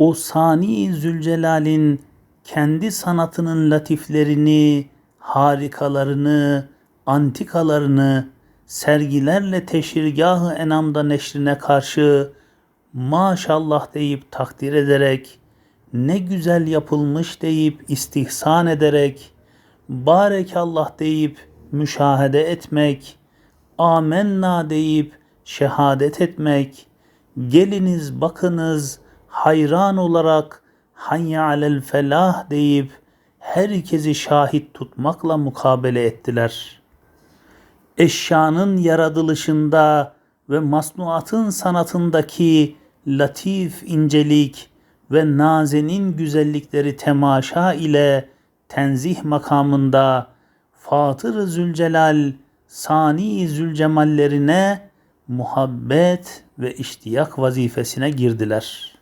o Sani Zülcelal'in kendi sanatının latiflerini, harikalarını, antikalarını sergilerle teşhirgahı enamda neşrine karşı maşallah deyip takdir ederek, ne güzel yapılmış deyip istihsan ederek, barekallah deyip müşahede etmek, amenna deyip şehadet etmek, geliniz bakınız hayran olarak hayya alel felah deyip herkesi şahit tutmakla mukabele ettiler. Eşyanın yaratılışında ve masnuatın sanatındaki latif incelik ve nazenin güzellikleri temaşa ile tenzih makamında Fatır-ı Zülcelal Sani Zülcemallerine muhabbet ve iştiyak vazifesine girdiler.''